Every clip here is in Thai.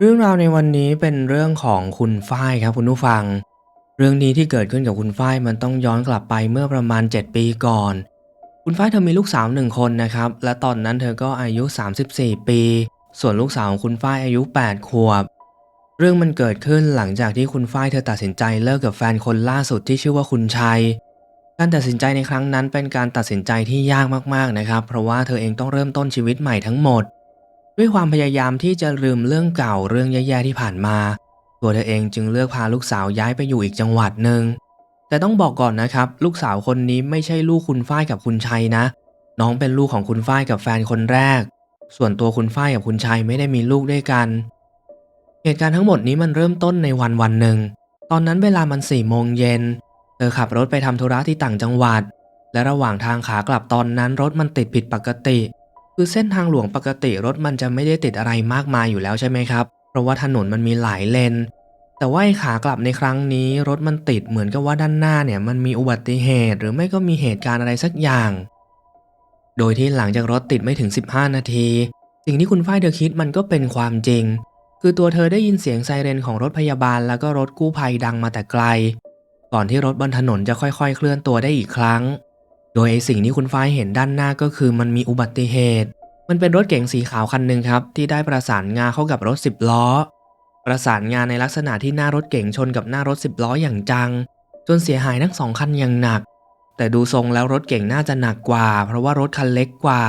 เรื่องราวในวันนี้เป็นเรื่องของคุณฝ้ายครับคุณผู้ฟัง เรื่องนี้ที่เกิดขึ้นกับคุณฝ้ายมันต้องย้อนกลับไปเมื่อประมาณ 7 ปีก่อน คุณฝ้ายเธอมีลูกสาวหนึ่งคนนะครับ และตอนนั้นเธอก็อายุ 34 ปี ส่วนลูกสาวของคุณฝ้ายอายุ 8 ขวบ เรื่องมันเกิดขึ้นหลังจากที่คุณฝ้ายเธอตัดสินใจเลิกกับแฟนคนล่าสุดที่ชื่อว่าคุณชัย การตัดสินใจในครั้งนั้นเป็นการตัดสินใจที่ยากมากๆนะครับ เพราะว่าเธอเองต้องเริ่มต้นชีวิตใหม่ทั้งหมด ด้วยความพยายามที่จะลืมเรื่องเก่าเรื่องแย่ๆที่ผ่านมา ตัวเธอเองจึงเลือกพาลูกสาวย้ายไปอยู่อีกจังหวัดหนึ่งแต่ต้องบอกก่อนนะครับ ลูกสาวคนนี้ไม่ใช่ลูกคุณฝ้ายกับคุณชัยนะ น้องเป็นลูกของคุณฝ้ายกับแฟนคนแรก ส่วนตัวคุณฝ้ายกับคุณชัยไม่ได้มีลูกด้วยกัน เหตุการณ์ทั้งหมดนี้มันเริ่มต้นในวันวันหนึ่ง ตอนนั้นเวลามันสี่โมงเย็นเธอขับรถไปทำธุระที่ต่างจังหวัด และระหว่างทางขากลับตอนนั้นรถมันติดผิดปกติ คือเส้นทางหลวงปกติรถมันจะไม่ได้ติดอะไรมากมายอยู่แล้วใช่ไหมครับ เพราะว่าถนนมันมีหลายเลน แต่ว่าขากลับในครั้งนี้รถมันติดเหมือนกับว่าด้านหน้าเนี่ยมันมีอุบัติเหตุหรือไม่ก็มีเหตุการณ์อะไรสักอย่าง โดยที่หลังจากรถติดไม่ถึง 15 นาที สิ่งที่คุณฝ้ายเธอคิดมันก็เป็นความจริง คือตัวเธอได้ยินเสียงไซเรนของรถพยาบาลแล้วก็รถกู้ภัยดังมาแต่ไกล ก่อนที่รถบนถนนจะค่อยๆ เคลื่อนตัวได้อีกครั้ง ดยไอสิ่งที่คุณฝ้ายเห็นด้านหน้าก็คือมันมีอุบัติเหตุ มันเป็นรถเก๋งสีขาวคันหนึ่งครับ ที่ได้ประสานงาเข้ากับรถสิบล้อ ประสานงานในลักษณะที่หน้ารถเก๋งชนกับหน้ารถสิบล้ออย่างจัง จนเสียหายทั้งสองคันอย่างหนัก แต่ดูทรงแล้วรถเก๋งน่าจะหนักกว่า เพราะว่ารถคันเล็กกว่า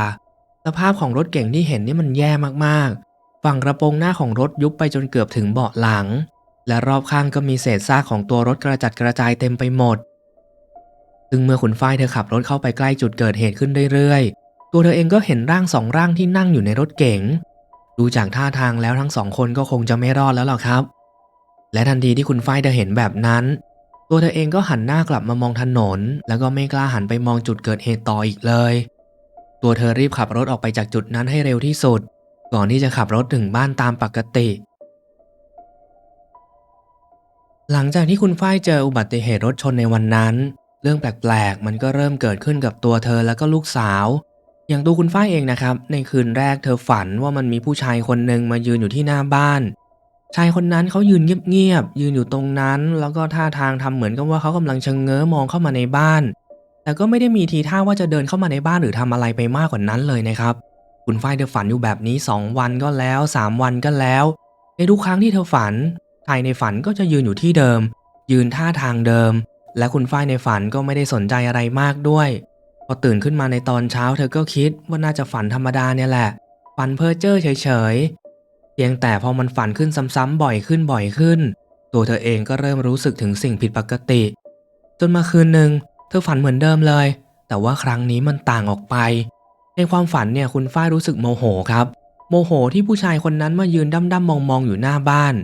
สภาพของรถเก๋งที่เห็นนี่มันแย่มากๆ ฝั่งกระโปรงหน้าของรถยุบไปจนเกือบถึงเบาะหลัง และรอบข้างก็มีเศษซากของตัวรถกระจัดกระจายเต็มไปหมด ซึ่งเมื่อคุณฝ้ายเธอขับรถเข้าไปใกล้จุดเกิดเหตุขึ้นเรื่อยๆ ตัวเธอเองก็เห็นร่างสองร่างที่นั่งอยู่ในรถเก๋ง ดูจากท่าทางแล้วทั้งสองคนก็คงจะไม่รอดแล้วหรอกครับ และทันทีที่คุณฝ้ายเธอเห็นแบบนั้น ตัวเธอเองก็หันหน้ากลับมามองถนน แล้วก็ไม่กล้าหันไปมองจุดเกิดเหตุต่ออีกเลย ตัวเธอรีบขับรถออกไปจากจุดนั้นให้เร็วที่สุด ก่อนที่จะขับรถถึงบ้านตามปกติหลังจากที่คุณฝ้ายเจออุบัติเหตุรถชนในวันนั้น เรื่องแปลกๆ มันก็เริ่มเกิดขึ้นกับตัวเธอแล้วก็ลูกสาว อย่างตัวคุณฝ้ายเองนะครับ ในคืนแรกเธอฝันว่ามันมีผู้ชายคนหนึ่งมายืนอยู่ที่หน้าบ้าน ชายคนนั้นเขายืนเงียบๆยืนอยู่ตรงนั้น แล้วก็ท่าทางทำเหมือนกับว่าเขากำลังชะเง้อมองเข้ามาในบ้าน แต่ก็ไม่ได้มีทีท่าว่าจะเดินเข้ามาในบ้านหรือทำอะไรไปมากกว่านั้นเลยนะครับ คุณฝ้ายเธอฝันอยู่แบบนี้ 2 วันก็แล้ว 3 วันก็แล้ว ในทุกครั้งที่เธอฝันชายในฝันก็จะยืนอยู่ที่เดิม ยืนท่าทางเดิม และคุณฝ้ายในฝันก็ไม่ได้สนใจอะไรมากด้วย พอตื่นขึ้นมาในตอนเช้าเธอก็คิดว่าน่าจะฝันธรรมดาเนี่ยแหละ ฝันเพ้อเจ้อเฉยๆ เพียงแต่พอมันฝันขึ้นซ้ำๆบ่อยขึ้นบ่อยขึ้น ตัวเธอเองก็เริ่มรู้สึกถึงสิ่งผิดปกติ จนมาคืนหนึ่งเธอฝันเหมือนเดิมเลย แต่ว่าครั้งนี้มันต่างออกไป ในความฝันเนี่ยคุณฝ้ายรู้สึกโมโหครับ โมโหที่ผู้ชายคนนั้นมายืนด้ำๆมองๆอยู่หน้าบ้าน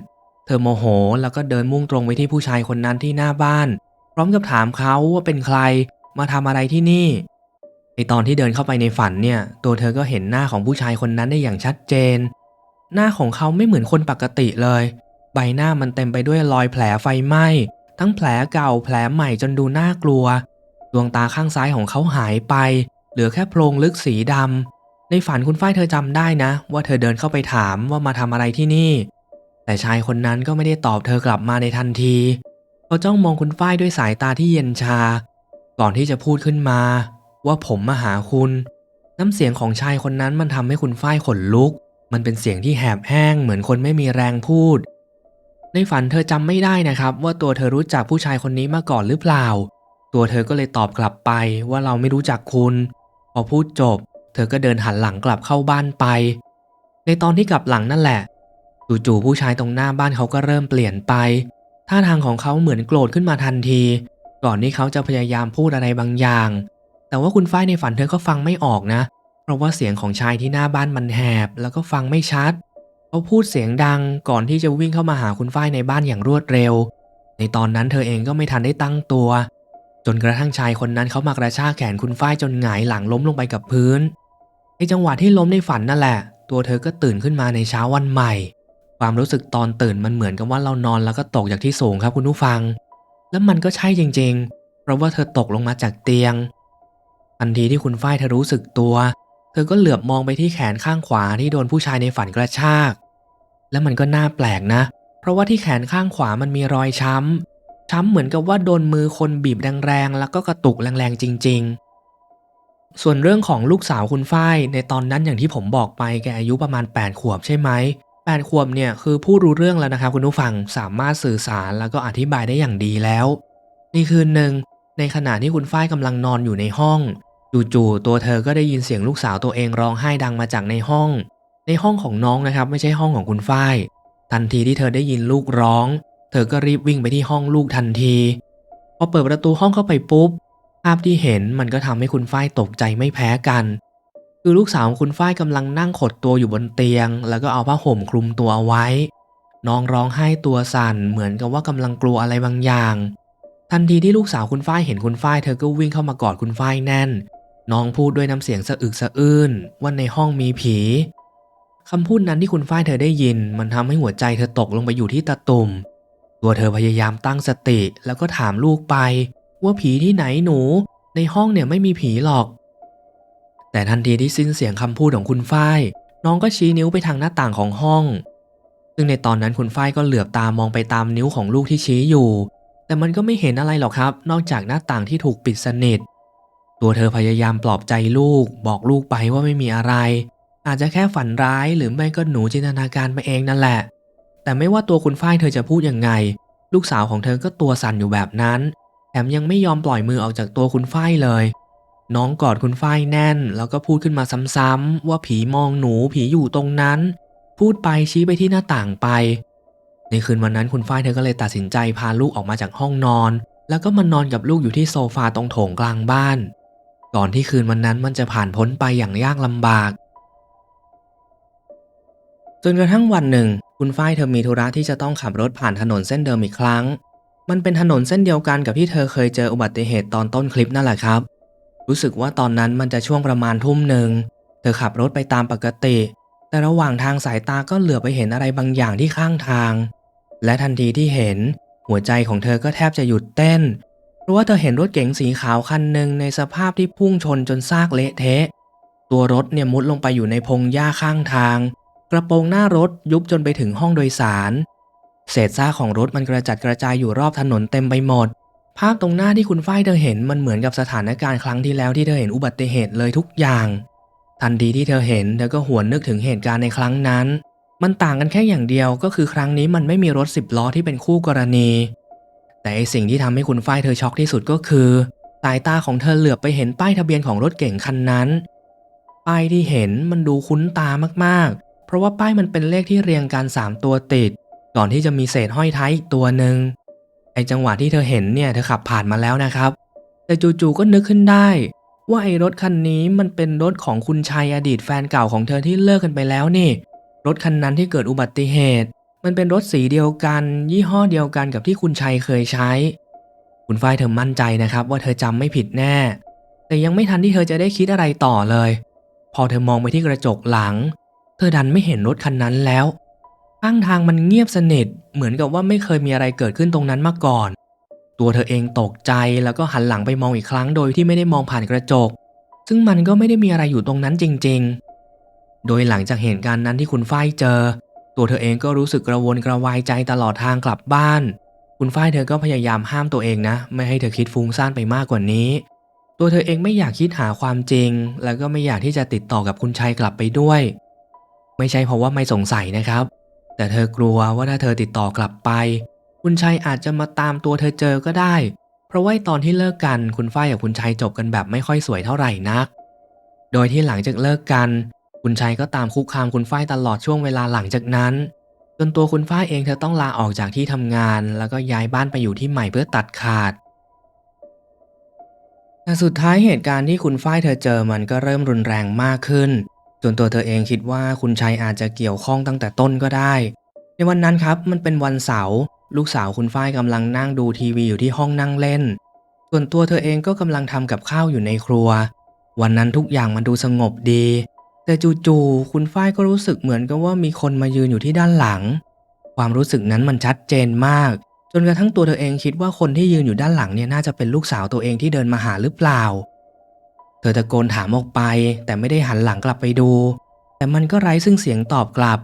เธอโมโหแล้วก็เดินมุ่งตรงไปที่ผู้ชายคนนั้นที่หน้าบ้าน พร้อมกับถามเขาว่าเป็นใครมาทำอะไรที่นี่ ในตอนที่เดินเข้าไปในฝันเนี่ย ตัวเธอก็เห็นหน้าของผู้ชายคนนั้นได้อย่างชัดเจน หน้าของเขาไม่เหมือนคนปกติเลย ใบหน้ามันเต็มไปด้วยรอยแผลไฟไหม้ ทั้งแผลเก่าแผลใหม่จนดูน่ากลัว ดวงตาข้างซ้ายของเขาหายไป เหลือแค่โพรงลึกสีดำ ในฝันคุณฝ้ายเธอจำได้นะ ว่าเธอเดินเข้าไปถามว่ามาทำอะไรที่นี่ แต่ชายคนนั้นก็ไม่ได้ตอบเธอกลับมาในทันที เขาจ้องมองคุณฝ้ายด้วยสายตาที่เย็นชา ก่อนที่จะพูดขึ้นมา ว่าผมมาหาคุณ น้ำเสียงของชายคนนั้นมันทำให้คุณฝ้ายขนลุก มันเป็นเสียงที่แหบแห้งเหมือนคนไม่มีแรงพูด ในฝันเธอจำไม่ได้นะครับ ว่าตัวเธอรู้จักผู้ชายคนนี้มาก่อนหรือเปล่า ตัวเธอก็เลยตอบกลับไปว่าเราไม่รู้จักคุณ พอพูดจบ เธอก็เดินหันหลังกลับเข้าบ้านไป ในตอนที่กลับหลังนั่นแหละจู่ๆผู้ชายตรงหน้าบ้านเขาก็เริ่มเปลี่ยนไป ท่าทางของเขาเหมือนโกรธขึ้นมาทันที ก่อนที่เขาจะพยายามพูดอะไรบางอย่าง แต่ว่าคุณฝ้ายในฝันเธอก็ฟังไม่ออกนะ เพราะว่าเสียงของชายที่หน้าบ้านมันแหบ แล้วก็ฟังไม่ชัด เขาพูดเสียงดังก่อนที่จะวิ่งเข้ามาหาคุณฝ้ายในบ้านอย่างรวดเร็ว ในตอนนั้นเธอเองก็ไม่ทันได้ตั้งตัว จนกระทั่งชายคนนั้นเขามากระชากแขนคุณฝ้ายจนหงายหลังล้มลงไปกับพื้น ในจังหวะที่ล้มในฝันนั่นแหละ ตัวเธอก็ตื่นขึ้นมาในเช้าวันใหม่ ความรู้สึกตอนตื่นมันเหมือนกับว่าเรานอนแล้วก็ตกจากที่สูงครับคุณผู้ฟัง แล้วมันก็ใช่จริงๆ เพราะว่าเธอตกลงมาจากเตียง ทันทีที่คุณฝ้ายเธอรู้สึกตัว เธอก็เหลือบมองไปที่แขนข้างขวาที่โดนผู้ชายในฝันกระชาก และมันก็น่าแปลกนะ เพราะว่าที่แขนข้างขวามันมีรอยช้ำ ช้ำเหมือนกับว่าโดนมือคนบีบแรงๆ แล้วก็กระตุกแรงๆ จริง ๆ ส่วนเรื่องของลูกสาวคุณฝ้ายในตอนนั้นอย่างที่ผมบอกไปแกอายุประมาณ 8 ขวบใช่ไหม 8 ขวบเนี่ยคือพูดรู้เรื่องแล้วนะครับคุณผู้ฟังสามารถสื่อสารแล้วก็อธิบายได้อย่างดีแล้วในคืนหนึ่งในขณะที่คุณฝ้ายกำลังนอนอยู่ในห้อง จู่ๆตัวเธอก็ได้ยินเสียงลูกสาวตัวเองร้องไห้ดังมาจากในห้อง ในห้องของน้องนะครับไม่ใช่ห้องของคุณฝ้าย ทันทีที่เธอได้ยินลูกร้อง เธอก็รีบวิ่งไปที่ห้องลูกทันทีพอเปิดประตูห้องเข้าไปปุ๊บภาพที่เห็นมันก็ทำให้คุณฝ้ายตกใจไม่แพ้กัน คือลูกสาวของคุณฝ้ายกำลังนั่งขดตัวอยู่บนเตียง แล้วก็เอาผ้าห่มคลุมตัวไว้ น้องร้องไห้ตัวสั่นเหมือนกับว่ากำลังกลัวอะไรบางอย่าง ทันทีที่ลูกสาวคุณฝ้ายเห็นคุณฝ้ายเธอก็วิ่งเข้ามากอดคุณฝ้ายแน่น น้องพูดด้วยน้ำเสียงสะอึกสะอื้นว่าในห้องมีผีคำพูดนั้นที่คุณฝ้ายเธอได้ยิน มันทำให้หัวใจเธอตกลงไปอยู่ที่ตะตุ่ม ตัวเธอพยายามตั้งสติแล้วก็ถามลูกไป ว่าผีที่ไหนหนู ในห้องเนี่ยไม่มีผีหรอก แต่ทันทีที่สิ้นเสียงคำพูดของคุณฝ้าย น้องก็ชี้นิ้วไปทางหน้าต่างของห้อง ซึ่งในตอนนั้นคุณฝ้ายก็เหลือบตามองไปตามนิ้วของลูกที่ชี้อยู่ แต่มันก็ไม่เห็นอะไรหรอกครับ นอกจากหน้าต่างที่ถูกปิดสนิท ตัวเธอพยายามปลอบใจลูก บอกลูกไปว่าไม่มีอะไร อาจจะแค่ฝันร้ายหรือไม่ก็หนูจินตนาการไปเองนั่นแหละ แต่ไม่ว่าตัวคุณฝ้ายเธอจะพูดยังไง ลูกสาวของเธอก็ตัวสั่นอยู่แบบนั้น แถมยังไม่ยอมปล่อยมือออกจากตัวคุณฝ้ายเลย น้องกอดคุณฝ้ายแน่น แล้วก็พูดขึ้นมาซ้ำๆว่าผีมองหนูผีอยู่ตรงนั้น พูดไปชี้ไปที่หน้าต่างไป ในคืนวันนั้นคุณฝ้ายเธอก็เลยตัดสินใจพาลูกออกมาจากห้องนอน แล้วก็มานอนกับลูกอยู่ที่โซฟาตรงโถงกลางบ้าน ก่อนที่คืนวันนั้นมันจะผ่านพ้นไปอย่างยากลำบาก จนกระทั่งวันหนึ่ง คุณฝ้ายเธอมีธุระที่จะต้องขับรถผ่านถนนเส้นเดิมอีกครั้ง มันเป็นถนนเส้นเดียวกันกับที่เธอเคยเจออุบัติเหตุตอนต้นคลิปนั่นแหละครับ รู้สึกว่าตอนนั้นมันจะช่วงประมาณทุ่มหนึ่ง เธอขับรถไปตามปกติ แต่ระหว่างทางสายตาก็เหลือไปเห็นอะไรบางอย่างที่ข้างทาง และทันทีที่เห็น หัวใจของเธอก็แทบจะหยุดเต้น เพราะว่าเธอเห็นรถเก๋งสีขาวคันหนึ่งในสภาพที่พุ่งชนจนซากเละเทะ ตัวรถเนี่ยมุดลงไปอยู่ในพงหญ้าข้างทาง กระโปรงหน้ารถยุบจนไปถึงห้องโดยสาร เศษซากของรถมันกระจัดกระจายอยู่รอบถนนเต็มไปหมด ภาพตรงหน้าที่คุณฝ้ายเธอเห็นมันเหมือนกับสถานการณ์ครั้งที่แล้วที่เธอเห็นอุบัติเหตุเลยทุกอย่าง ทันทีที่เธอเห็นเธอก็หวนนึกถึงเหตุการณ์ในครั้งนั้น มันต่างกันแค่อย่างเดียวก็คือครั้งนี้มันไม่มีรถสิบล้อที่เป็นคู่กรณี แต่ไอสิ่งที่ทำให้คุณฝ้ายเธอช็อกที่สุดก็คือ สายตาของเธอเหลือบไปเห็นป้ายทะเบียนของรถเก่งคันนั้น ป้ายที่เห็นมันดูคุ้นตามากๆ เพราะว่าป้ายมันเป็นเลขที่เรียงกันสามตัวติด ก่อนที่จะมีเศษห้อยท้ายอีกตัวหนึ่ง ไอจังหวะที่เธอเห็นเนี่ยเธอขับผ่านมาแล้วนะครับ แต่จู่ๆก็นึกขึ้นได้ ว่าไอรถคันนี้มันเป็นรถของคุณชัยอดีตแฟนเก่าของเธอที่เลิกกันไปแล้วนี่ รถคันนั้นที่เกิดอุบัติเหตุ มันเป็นรถสีเดียวกัน ยี่ห้อเดียวกันกับที่คุณชัยเคยใช้ คุณฝ้ายเธอมั่นใจนะครับ ว่าเธอจำไม่ผิดแน่ แต่ยังไม่ทันที่เธอจะได้คิดอะไรต่อเลย พอเธอมองไปที่กระจกหลัง เธอดันไม่เห็นรถคันนั้นแล้ว ข้างทางมันเงียบสนิทเหมือนกับว่าไม่เคยมีอะไรเกิดขึ้นตรงนั้นมาก่อน ตัวเธอเองตกใจแล้วก็หันหลังไปมองอีกครั้งโดยที่ไม่ได้มองผ่านกระจก ซึ่งมันก็ไม่ได้มีอะไรอยู่ตรงนั้นจริง ๆ โดยหลังจากเหตุการณ์นั้นที่คุณฝ้ายเจอ ตัวเธอเองก็รู้สึกกระวนกระวายใจตลอดทางกลับบ้าน คุณฝ้ายเธอก็พยายามห้ามตัวเองนะ ไม่ให้เธอคิดฟุ้งซ่านไปมากกว่านี้ ตัวเธอเองไม่อยากคิดหาความจริง แล้วก็ไม่อยากที่จะติดต่อกับคุณชัยกลับไปด้วย ไม่ใช่เพราะว่าไม่สงสัยนะครับ แต่เธอกลัวว่าถ้าเธอติดต่อกลับไป คุณชัยอาจจะมาตามตัวเธอเจอก็ได้ เพราะว่าตอนที่เลิกกันคุณฝ้ายกับคุณชัยจบกันแบบไม่ค่อยสวยเท่าไหร่นัก โดยที่หลังจากเลิกกัน คุณชัยก็ตามคุกคามคุณฝ้ายตลอดช่วงเวลาหลังจากนั้นจนตัวคุณฝ้ายเองเธอต้องลาออกจากที่ทำงาน แล้วก็ย้ายบ้านไปอยู่ที่ใหม่เพื่อตัดขาดแต่สุดท้ายเหตุการณ์ที่คุณฝ้ายเธอเจอมันก็เริ่มรุนแรงมากขึ้น จนตัวเธอเองคิดว่าคุณชัยอาจจะเกี่ยวข้องตั้งแต่ต้นก็ได้ ในวันนั้นครับมันเป็นวันเสาร์ลูกสาวคุณฝ้ายกำลังนั่งดูทีวีอยู่ที่ห้องนั่งเล่น ส่วนตัวเธอเองก็กำลังทำกับข้าวอยู่ในครัว วันนั้นทุกอย่างมันดูสงบดี แต่จู่ๆคุณฝ้ายก็รู้สึกเหมือนกับว่ามีคนมายืนอยู่ที่ด้านหลัง ความรู้สึกนั้นมันชัดเจนมาก จนกระทั่งตัวเธอเองคิดว่าคนที่ยืนอยู่ด้านหลังเนี่ยน่าจะเป็นลูกสาวตัวเองที่เดินมาหาหรือเปล่า ธอตะโกนถามออกไป แต่ไม่ได้หันหลังกลับไปดู แต่มันก็ไร้ซึ่งเสียงตอบกลับ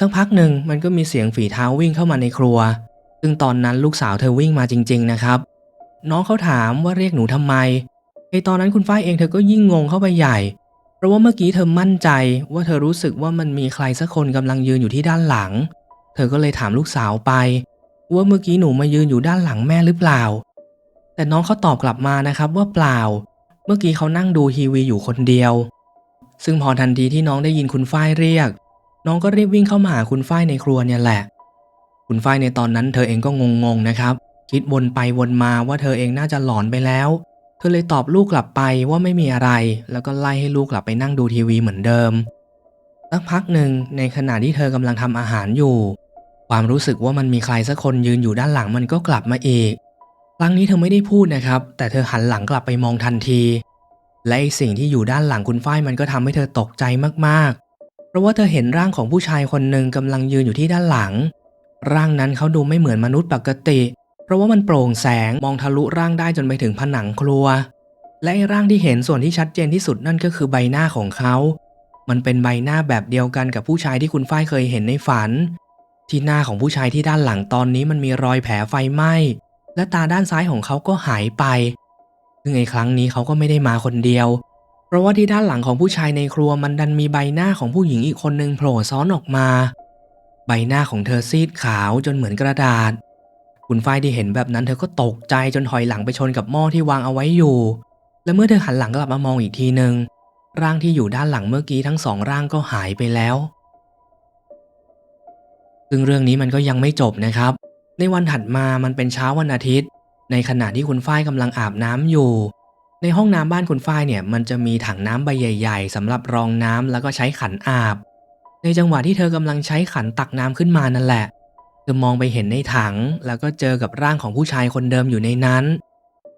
สักพักหนึ่งมันก็มีเสียงฝีเท้าวิ่งเข้ามาในครัว ซึ่งตอนนั้นลูกสาวเธอวิ่งมาจริง ๆ นะครับ น้องเขาถามว่าเรียกหนูทำไมไอตอนนั้นคุณฝ้ายเองเธอก็ยิ่งงงเข้าไปใหญ่ เพราะว่าเมื่อกี้เธอมั่นใจว่าเธอรู้สึกว่ามันมีใครสักคนกำลังยืนอยู่ที่ด้านหลัง เธอก็เลยถามลูกสาวไป ว่าเมื่อกี้หนูมายืนอยู่ด้านหลังแม่หรือเปล่า แต่น้องเขาตอบกลับมานะครับว่าเปล่า เมื่อกี้เขานั่งดูทีวีอยู่คนเดียว ซึ่งพอทันทีที่น้องได้ยินคุณฝ้ายเรียก น้องก็รีบวิ่งเข้ามาหาคุณฝ้ายในครัวเนี่ยแหละ คุณฝ้ายในตอนนั้นเธอเองก็งงๆนะครับ คิดวนไปวนมาว่าเธอเองน่าจะหลอนไปแล้ว เธอเลยตอบลูกกลับไปว่าไม่มีอะไร แล้วก็ไล่ให้ลูกกลับไปนั่งดูทีวีเหมือนเดิมสักพักหนึ่งในขณะที่เธอกำลังทำอาหารอยู่ ความรู้สึกว่ามันมีใครสักคนยืนอยู่ด้านหลังมันก็กลับมาอีก ครั้งนี้เธอไม่ได้พูดนะครับ แต่เธอหันหลังกลับไปมองทันที และไอสิ่งที่อยู่ด้านหลังคุณฝ้ายมันก็ทำให้เธอตกใจมากๆ เพราะว่าเธอเห็นร่างของผู้ชายคนหนึ่งกำลังยืนอยู่ที่ด้านหลัง ร่างนั้นเขาดูไม่เหมือนมนุษย์ปกติ เพราะว่ามันโปร่งแสงมองทะลุร่างได้จนไปถึงผนังครัว และไอร่างที่เห็นส่วนที่ชัดเจนที่สุดนั่นก็คือใบหน้าของเขา มันเป็นใบหน้าแบบเดียวกันกับผู้ชายที่คุณฝ้ายเคยเห็นในฝัน ที่หน้าของผู้ชายที่ด้านหลังตอนนี้มันมีรอยแผลไฟไหม้ และตาด้านซ้ายของเขาก็หายไป ซึ่งในครั้งนี้เขาก็ไม่ได้มาคนเดียว เพราะว่าที่ด้านหลังของผู้ชายในครัวมันดันมีใบหน้าของผู้หญิงอีกคนหนึ่งโผล่ซ้อนออกมา ใบหน้าของเธอซีดขาวจนเหมือนกระดาษ คุณฝ้ายที่เห็นแบบนั้นเธอก็ตกใจจนถอยหลังไปชนกับหม้อที่วางเอาไว้อยู่ และเมื่อเธอหันหลังกลับมามองอีกทีหนึ่งร่างที่อยู่ด้านหลังเมื่อกี้ทั้งสองร่างก็หายไปแล้วซึ่งเรื่องนี้มันก็ยังไม่จบนะครับ ในวันถัดมามันเป็นเช้าวันอาทิตย์ ในขณะที่คุณฝ้ายกำลังอาบน้ำอยู่ ในห้องน้ำบ้านคุณฝ้ายเนี่ยมันจะมีถังน้ำใบใหญ่ๆสำหรับรองน้ำแล้วก็ใช้ขันอาบ ในจังหวะที่เธอกำลังใช้ขันตักน้ำขึ้นมานั่นแหละเธอมองไปเห็นในถัง แล้วก็เจอกับร่างของผู้ชายคนเดิมอยู่ในนั้น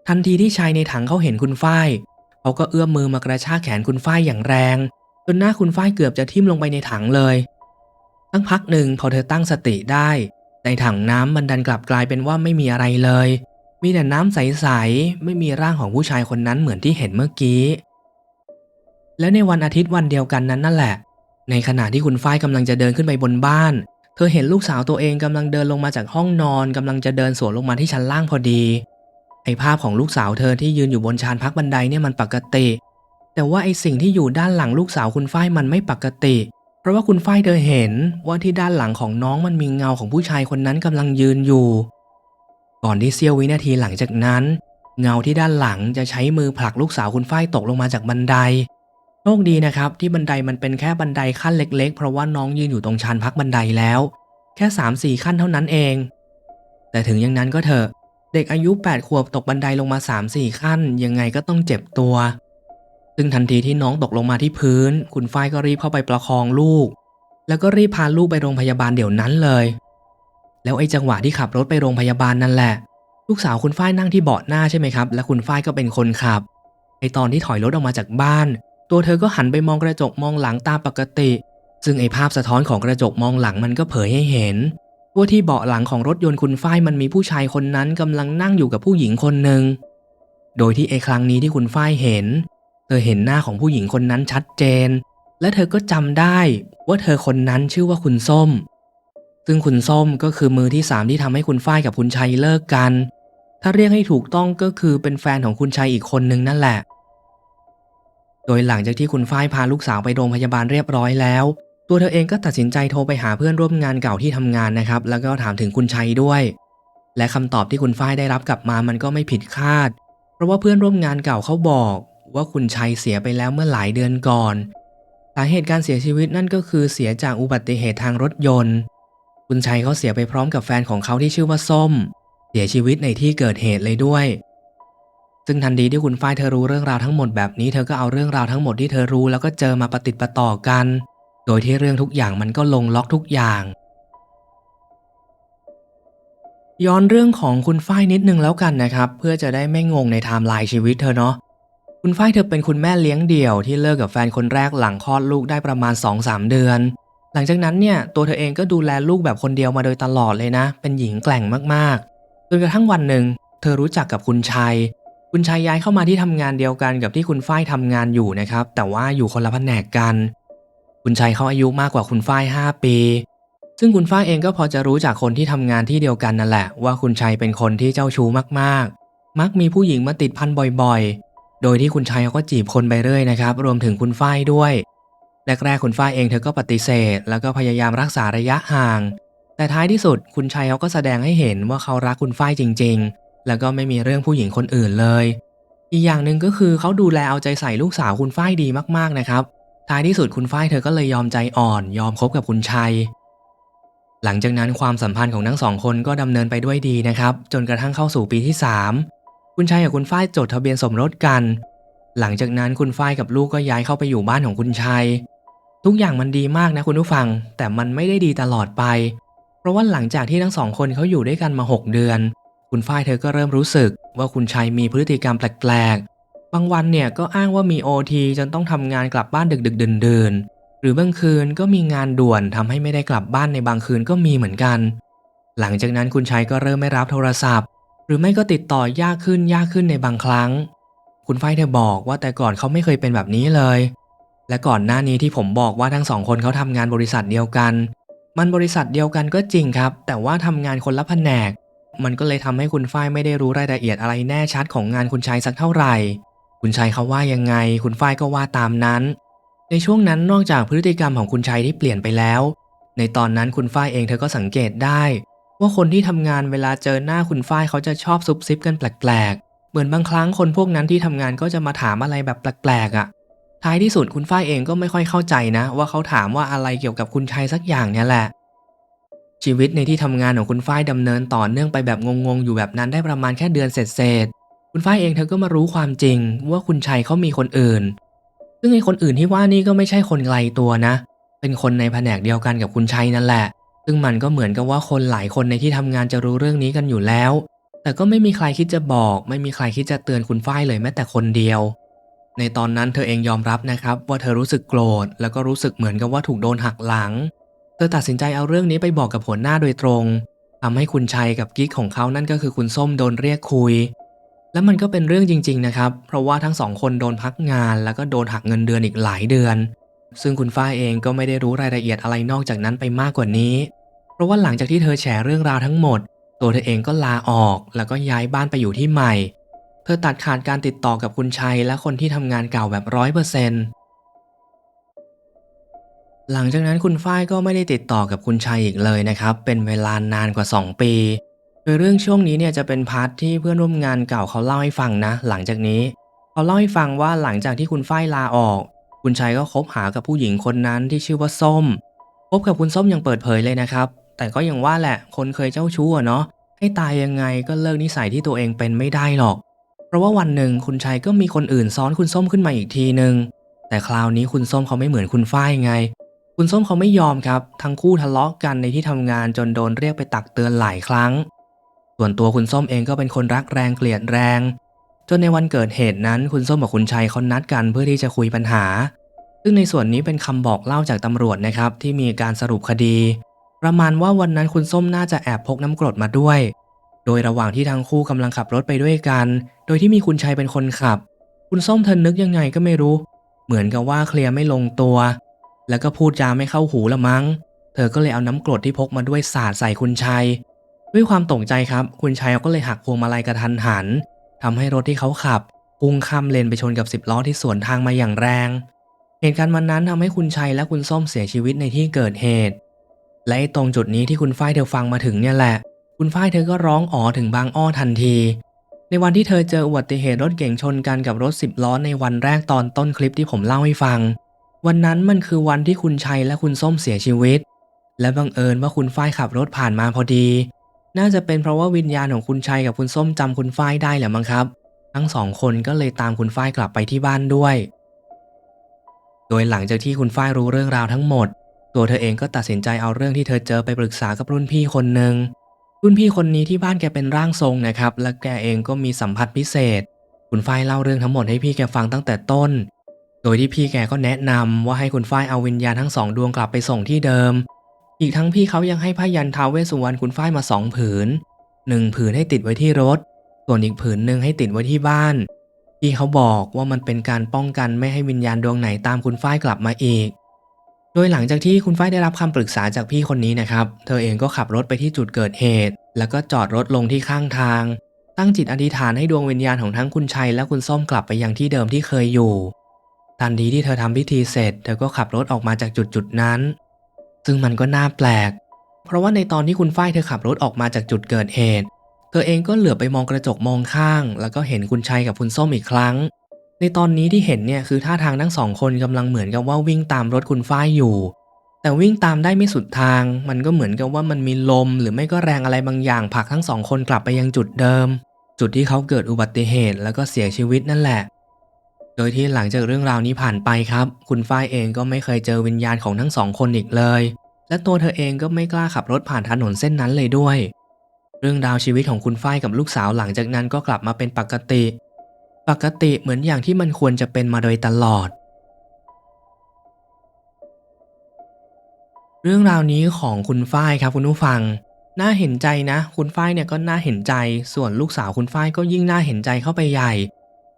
ทันทีที่ชายในถังเขาเห็นคุณฝ้ายเขาก็เอื้อมมือมากระชากแขนคุณฝ้ายอย่างแรงจนหน้าคุณฝ้ายเกือบจะทิ่มลงไปในถังเลย ตั้งพักหนึ่งพอเธอตั้งสติได้ ในถังน้ำมันดันกลับกลายเป็นว่าไม่มีอะไรเลย มีแต่น้ำใสๆ ไม่มีร่างของผู้ชายคนนั้นเหมือนที่เห็นเมื่อกี้ และในวันอาทิตย์วันเดียวกันนั้นนั่นแหละ ในขณะที่คุณฝ้ายกำลังจะเดินขึ้นไปบนบ้าน เธอเห็นลูกสาวตัวเองกำลังเดินลงมาจากห้องนอนกำลังจะเดินสวนลงมาที่ชั้นล่างพอดีไอภาพของลูกสาวเธอที่ยืนอยู่บนชานพักบันไดเนี่ยมันปกติ แต่ว่าไอสิ่งที่อยู่ด้านหลังลูกสาวคุณฝ้ายมันไม่ปกติ เพราะว่าคุณฝ้ายเธอเห็นว่าที่ด้านหลังของน้องมันมีเงาของผู้ชายคนนั้นกำลังยืนอยู่ ก่อนที่เสี้ยววินาทีหลังจากนั้น เงาที่ด้านหลังจะใช้มือผลักลูกสาวคุณฝ้ายตกลงมาจากบันไดโชคดีนะครับที่บันไดมันเป็นแค่บันไดขั้นเล็ก ๆ เพราะว่าน้องยืนอยู่ตรงชานพักบันไดแล้ว แค่3าสี่ขั้นเท่านั้นเอง แต่ถึงอย่างนั้นก็เถอะ เด็กอายุ 8 ขวบตกบันไดลงมา3 4ขั้น ยังไงก็ต้องเจ็บตัว ซึ่งทันทีที่น้องตกลงมาที่พื้น คุณฝ้ายก็รีบเข้าไปประคองลูก แล้วก็รีบพาลูกไปโรงพยาบาลเดี๋ยวนั้นเลย แล้วไอ้จังหวะที่ขับรถไปโรงพยาบาลนั่นแหละ ลูกสาวคุณฝ้ายนั่งที่เบาะหน้าใช่ไหมครับ และคุณฝ้ายก็เป็นคนขับ ไอ้ตอนที่ถอยรถออกมาจากบ้าน ตัวเธอก็หันไปมองกระจกมองหลังตามปกติ ซึ่งไอ้ภาพสะท้อนของกระจกมองหลังมันก็เผยให้เห็นว่าที่เบาะหลังของรถยนต์คุณฝ้ายมันมีผู้ชายคนนั้นกำลังนั่งอยู่กับผู้หญิงคนหนึ่ง โดยที่ไอ้ครั้งนี้ที่คุณฝ้ายเห็น เธอเห็นหน้าของผู้หญิงคนนั้นชัดเจน และเธอก็จำได้ว่าเธอคนนั้นชื่อว่าคุณส้ม ซึ่งคุณส้มก็คือมือที่สามที่ทำให้คุณฝ้ายกับคุณชัยเลิกกัน ถ้าเรียกให้ถูกต้องก็คือเป็นแฟนของคุณชัยอีกคนนึงนั่นแหละ โดยหลังจากที่คุณฝ้ายพาลูกสาวไปโรงพยาบาลเรียบร้อยแล้ว ตัวเธอเองก็ตัดสินใจโทรไปหาเพื่อนร่วมงานเก่าที่ทำงานนะครับ แล้วก็ถามถึงคุณชัยด้วย และคำตอบที่คุณฝ้ายได้รับกลับมามันก็ไม่ผิดคาด เพราะว่าเพื่อนร่วมงานเก่าเขาบอก ว่าคุณชัยเสียไปแล้วเมื่อหลายเดือนก่อน สาเหตุการเสียชีวิตนั่นก็คือเสียจากอุบัติเหตุทางรถยนต์ คุณชัยเขาเสียไปพร้อมกับแฟนของเขาที่ชื่อว่าส้ม เสียชีวิตในที่เกิดเหตุเลยด้วย ซึ่งทันทีที่คุณฝ้ายเธอรู้เรื่องราวทั้งหมดแบบนี้ เธอก็เอาเรื่องราวทั้งหมดที่เธอรู้แล้วก็เจอมาประติดประต่อกัน โดยที่เรื่องทุกอย่างมันก็ลงล็อกทุกอย่างย้อนเรื่องของคุณฝ้ายนิดนึงแล้วกันนะครับ เพื่อจะได้ไม่งงในไทม์ไลน์ชีวิตเธอเนาะ คุณฝ้ายเธอเป็นคุณแม่เลี้ยงเดี่ยวที่เลิกกับแฟนคนแรกหลังคลอดลูกได้ประมาณ 2-3 เดือน หลังจากนั้นเนี่ยตัวเธอเองก็ดูแลลูกแบบคนเดียวมาโดยตลอดเลยนะ เป็นหญิงแกร่งมากๆจนกระทั่งวันหนึ่งเธอรู้จักกับคุณชัย คุณชัยย้ายเข้ามาที่ทำงานเดียวกันกับที่คุณฝ้ายทำงานอยู่นะครับ แต่ว่าอยู่คนละแผนกกัน คุณชัยเขาอายุมากกว่าคุณฝ้าย5 ปี ซึ่งคุณฝ้ายเองก็พอจะรู้จากคนที่ทำงานที่เดียวกันนั่นแหละ ว่าคุณชัยเป็นคนที่เจ้าชู้มากๆ มักมีผู้หญิงมาติดพันบ่อยๆ โดยที่คุณชัยเขาก็จีบคนไปเรื่อยนะครับ รวมถึงคุณฝ้ายด้วย แรกๆคุณฝ้ายเองเธอก็ปฏิเสธ แล้วก็พยายามรักษาระยะห่าง แต่ท้ายที่สุดคุณชัยเขาก็แสดงให้เห็นว่าเขารักคุณฝ้ายจริง ๆ แล้วก็ไม่มีเรื่องผู้หญิงคนอื่นเลย อีกอย่างหนึ่งก็คือเขาดูแลเอาใจใส่ลูกสาวคุณฝ้ายดีมากๆนะครับ ท้ายที่สุดคุณฝ้ายเธอก็เลยยอมใจอ่อน ยอมคบกับคุณชัย หลังจากนั้นความสัมพันธ์ของทั้งสองคนก็ดำเนินไปด้วยดีนะครับ จนกระทั่งเข้าสู่ปีที่ 3 คุณชัยกับคุณฝ้ายจดทะเบียนสมรสกัน หลังจากนั้นคุณฝ้ายกับลูกก็ย้ายเข้าไปอยู่บ้านของคุณชัยทุกอย่างมันดีมากนะคุณผู้ฟัง แต่มันไม่ได้ดีตลอดไป เพราะว่าหลังจากที่ทั้งสองคนเขาอยู่ด้วยกันมา 6 เดือน คุณฝ้ายเธอก็เริ่มรู้สึกว่าคุณชัยมีพฤติกรรมแปลกๆ บางวันเนี่ยก็อ้างว่ามีโอทีจนต้องทำงานกลับบ้านดึกๆเดื่นๆหรือบางคืนก็มีงานด่วนทำให้ไม่ได้กลับบ้านในบางคืนก็มีเหมือนกัน หลังจากนั้นคุณชัยก็เริ่มไม่รับโทรศัพท์ หรือไม่ก็ติดต่อยากขึ้นยากขึ้นในบางครั้ง คุณฝ้ายเธอบอกว่าแต่ก่อนเขาไม่เคยเป็นแบบนี้เลย และก่อนหน้านี้ที่ผมบอกว่าทั้งสองคนเขาทำงานบริษัทเดียวกัน มันบริษัทเดียวกันก็จริงครับ แต่ว่าทำงานคนละแผนก มันก็เลยทำให้คุณฝ้ายไม่ได้รู้รายละเอียดอะไรแน่ชัดของงานคุณชัยสักเท่าไหร่ คุณชัยเขาว่ายังไง คุณฝ้ายก็ว่าตามนั้น ในช่วงนั้นนอกจากพฤติกรรมของคุณชัยที่เปลี่ยนไปแล้ว ในตอนนั้นคุณฝ้ายเองเธอก็สังเกตได้ ว่าคนที่ทำงานเวลาเจอหน้าคุณฝ้ายเขาจะชอบซุบซิบกันแปลกๆ เหมือนบางครั้งคนพวกนั้นที่ทำงานก็จะมาถามอะไรแบบแปลกๆอะ่ะ ท้ายที่สุดคุณฝ้ายเองก็ไม่ค่อยเข้าใจนะ ว่าเขาถามว่าอะไรเกี่ยวกับคุณชัยสักอย่างเนี่ยแหละ ชีวิตในที่ทำงานของคุณฝ้ายดำเนินต่อเนื่องไปแบบงงๆ อยู่แบบนั้นได้ประมาณแค่เดือนเศษๆคุณฝ้ายเองเธอก็มารู้ความจริง ว่าคุณชัยเขามีคนอื่น ซึ่งไอ้คนอื่นที่ว่านี่ก็ไม่ใช่คนไกลตัวนะ เป็นคนในแผนกเดียวกันกับคุณชัยนั่นแหละ ซึ่งมันก็เหมือนกับว่าคนหลายคนในที่ทำงานจะรู้เรื่องนี้กันอยู่แล้ว แต่ก็ไม่มีใครคิดจะบอก ไม่มีใครคิดจะเตือนคุณฝ้ายเลยแม้แต่คนเดียว ในตอนนั้นเธอเองยอมรับนะครับว่าเธอรู้สึกโกรธ แล้วก็รู้สึกเหมือนกับว่าถูกโดนหักหลัง เธอตัดสินใจเอาเรื่องนี้ไปบอกกับหัวหน้าโดยตรงทำให้คุณชัยกับกิ๊กของเขานั่นก็คือคุณส้มโดนเรียกคุย และมันก็เป็นเรื่องจริง ๆ นะครับ เพราะว่าทั้งสองคนโดนพักงาน แล้วก็โดนหักเงินเดือนอีกหลายเดือน ซึ่งคุณฝ้ายเองก็ไม่ได้รู้รายละเอียดอะไรนอกจากนั้นไปมากกว่านี้ เพราะว่าหลังจากที่เธอแชร์เรื่องราวทั้งหมด ตัวเธอเองก็ลาออก แล้วก็ย้ายบ้านไปอยู่ที่ใหม่ เธอตัดขาดการติดต่อกับคุณชัยและคนที่ทำงานเก่าแบบร้อยเปอร์เซ็นต์หลังจากนั้นคุณฝ้ายก็ไม่ได้ติดต่อกับคุณชัยอีกเลยนะครับ เป็นเวลานานกว่า 2 ปีโดยเรื่องช่วงนี้เนี่ยจะเป็นพาร์ทที่เพื่อนร่วมงานเก่าเขาเล่าให้ฟังนะ หลังจากนี้เขาเล่าให้ฟังว่าหลังจากที่คุณฝ้ายลาออก คุณชัยก็คบหากับผู้หญิงคนนั้นที่ชื่อว่าส้มคบกับคุณส้มอย่างเปิดเผยเลยนะครับ แต่ก็ยังว่าแหละคนเคยเจ้าชู้อะเนาะให้ตายยังไงก็เลิกนิสัยที่ตัวเองเป็นไม่ได้หรอก เพราะว่าวันหนึ่งคุณชัยก็มีคนอื่นซ้อนคุณส้มขึ้นมาอีกทีหนึ่งแต่คราวนี้คุณส้มเขาไม่เหมือนคุณฝ้ายไง คุณส้มเขาไม่ยอมครับ ทั้งคู่ทะเลาะกันในที่ทำงานจนโดนเรียกไปตักเตือนหลายครั้ง ส่วนตัวคุณส้มเองก็เป็นคนรักแรงเกลียดแรง จนในวันเกิดเหตุนั้นคุณส้มกับคุณชัยเขานัดกันเพื่อที่จะคุยปัญหา ซึ่งในส่วนนี้เป็นคำบอกเล่าจากตำรวจนะครับที่มีการสรุปคดี ประมาณว่าวันนั้นคุณส้มน่าจะแอบพกน้ำกรดมาด้วย โดยระหว่างที่ทั้งคู่กำลังขับรถไปด้วยกัน โดยที่มีคุณชัยเป็นคนขับ คุณส้มเธอนึกยังไงก็ไม่รู้ เหมือนกับว่าเคลียร์ไม่ลงตัว แล้วก็พูดจาไม่เข้าหูละมั้ง เธอก็เลยเอาน้ำกรดที่พกมาด้วยสาดใส่คุณชัย ด้วยความตกใจครับ คุณชัยก็เลยหักพวงมาลัยกระทันหัน ทำให้รถที่เขาขับพุ่งข้ามเลนไปชนกับสิบล้อที่สวนทางมาอย่างแรง เหตุการณ์วันนั้นทำให้คุณชัยและคุณส้มเสียชีวิตในที่เกิดเหตุ และตรงจุดนี้ที่คุณฝ้ายเธอฟังมาถึงเนี่ยแหละ คุณฝ้ายเธอก็ร้องอ๋อถึงบางอ้อทันที ในวันที่เธอเจออุบัติเหตุรถเก๋งชนกันกับรถสิบล้อในวันแรกตอนต้นคลิปที่ผมเล่าให้ฟัง วันนั้นมันคือวันที่คุณชัยและคุณส้มเสียชีวิต และบังเอิญว่าคุณฝ้ายขับรถผ่านมาพอดี น่าจะเป็นเพราะว่าวิญญาณของคุณชัยกับคุณส้มจำคุณฝ้ายได้แหละมั้งครับ ทั้งสองคนก็เลยตามคุณฝ้ายกลับไปที่บ้านด้วย โดยหลังจากที่คุณฝ้ายรู้เรื่องราวทั้งหมด ตัวเธอเองก็ตัดสินใจเอาเรื่องที่เธอเจอไปปรึกษากับรุ่นพี่คนหนึ่งรุ่นพี่คนนี้ที่บ้านแกเป็นร่างทรงนะครับ และแกเองก็มีสัมผัสพิเศษ คุณฝ้ายเล่าเรื่องทั้งหมดให้พี่แกฟังตั้งแต่ต้น โดยที่พี่แกก็แนะนำว่าให้คุณฝ้ายเอาวิญญาณทั้งสองดวงกลับไปส่งที่เดิม อีกทั้งพี่เขายังให้ผ้ายันท้าวเวสสุวรรณคุณฝ้ายมาสองผืนหนึ่งผืนให้ติดไว้ที่รถ ส่วนอีกผืนหนึ่งให้ติดไว้ที่บ้านพี่เขาบอกว่ามันเป็นการป้องกันไม่ให้วิญญาณดวงไหนตามคุณฝ้ายกลับมาอีก โดยหลังจากที่คุณฝ้ายได้รับคำปรึกษาจากพี่คนนี้นะครับ เธอเองก็ขับรถไปที่จุดเกิดเหตุ แล้วก็จอดรถลงที่ข้างทาง ตั้งจิตอธิษฐานให้ดวงวิญญาณของทั้งคุณชัยและคุณส้มกลับไปยังที่เดิมที่เคยอยู่ ทันทีที่เธอทำพิธีเสร็จ เธอก็ขับรถออกมาจากจุดจุดนั้น ซึ่งมันก็น่าแปลก เพราะว่าในตอนที่คุณฝ้ายเธอขับรถออกมาจากจุดเกิดเหตุ เธอเองก็เหลือบไปมองกระจกมองข้าง แล้วก็เห็นคุณชัยกับคุณส้มอีกครั้ง ในตอนนี้ที่เห็นเนี่ยคือท่าทางทั้งสองคนกำลังเหมือนกับว่าวิ่งตามรถคุณฝ้ายอยู่ แต่วิ่งตามได้ไม่สุดทาง มันก็เหมือนกับว่ามันมีลม หรือไม่ก็แรงอะไรบางอย่างผลักทั้งสองคนกลับไปยังจุดเดิม จุดที่เขาเกิดอุบัติเหตุแล้วก็เสียชีวิตนั่นแหละ โดยที่หลังจากเรื่องราวนี้ผ่านไปครับ คุณฝ้ายเองก็ไม่เคยเจอวิญญาณของทั้งสองคนอีกเลย และตัวเธอเองก็ไม่กล้าขับรถผ่านถนนเส้นนั้นเลยด้วย เรื่องราวชีวิตของคุณฝ้ายกับลูกสาวหลังจากนั้นก็กลับมาเป็นปกติ ปกติเหมือนอย่างที่มันควรจะเป็นมาโดยตลอด เรื่องราวนี้ของคุณฝ้ายครับคุณผู้ฟังน่าเห็นใจนะ คุณฝ้ายเนี่ยก็น่าเห็นใจ ส่วนลูกสาวคุณฝ้ายก็ยิ่งน่าเห็นใจเข้าไปใหญ่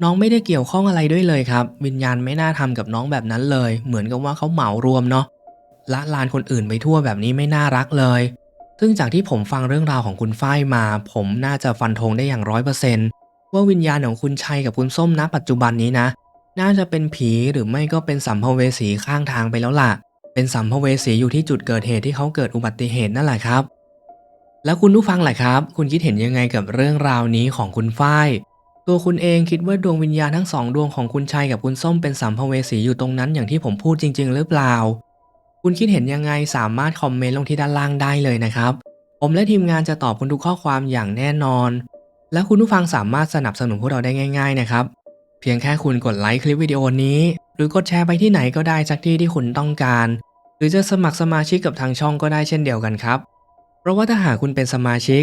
น้องไม่ได้เกี่ยวข้องอะไรด้วยเลยครับ วิญญาณไม่น่าทำกับน้องแบบนั้นเลย เหมือนกับว่าเขาเหมารวมเนาะละลานคนอื่นไปทั่วแบบนี้ไม่น่ารักเลย ซึ่งจากที่ผมฟังเรื่องราวของคุณฝ้ายมา ผมน่าจะฟันธงได้อย่างร้อยเปอร์เซนต์ว่าวิญญาณของคุณชัยกับคุณส้มณปัจจุบันนี้นะ น่าจะเป็นผีหรือไม่ก็เป็นสัมภเวสีข้างทางไปแล้วล่ะ เป็นสัมภเวสีอยู่ที่จุดเกิดเหตุที่เขาเกิดอุบัติเหตุนั่นแหละครับ แล้วคุณผู้ฟังแหละครับ คุณคิดเห็นยังไงกับเรื่องราวนี้ของคุณฝ้าย ตัวคุณเองคิดว่าดวงวิญญาณทั้งสองดวงของคุณชัยกับคุณส้มเป็นสัมภเวสีอยู่ตรงนั้นอย่างที่ผมพูดจริง ๆ หรือเปล่า คุณคิดเห็นยังไงสามารถคอมเมนต์ลงที่ด้านล่างได้เลยนะครับ ผมและทีมงานจะตอบคุณทุกข้อความอย่างแน่นอน และคุณผู้ฟังสามารถสนับสนุนพวกเราได้ง่าย ๆ นะครับ เพียงแค่คุณกดไลค์คลิปวิดีโอนี้ หรือกดแชร์ไปที่ไหนก็ได้สักที่ที่คุณต้องการ หรือจะสมัครสมาชิกกับทางช่องก็ได้เช่นเดียวกันครับ เพราะว่าถ้าหากคุณเป็นสมาชิก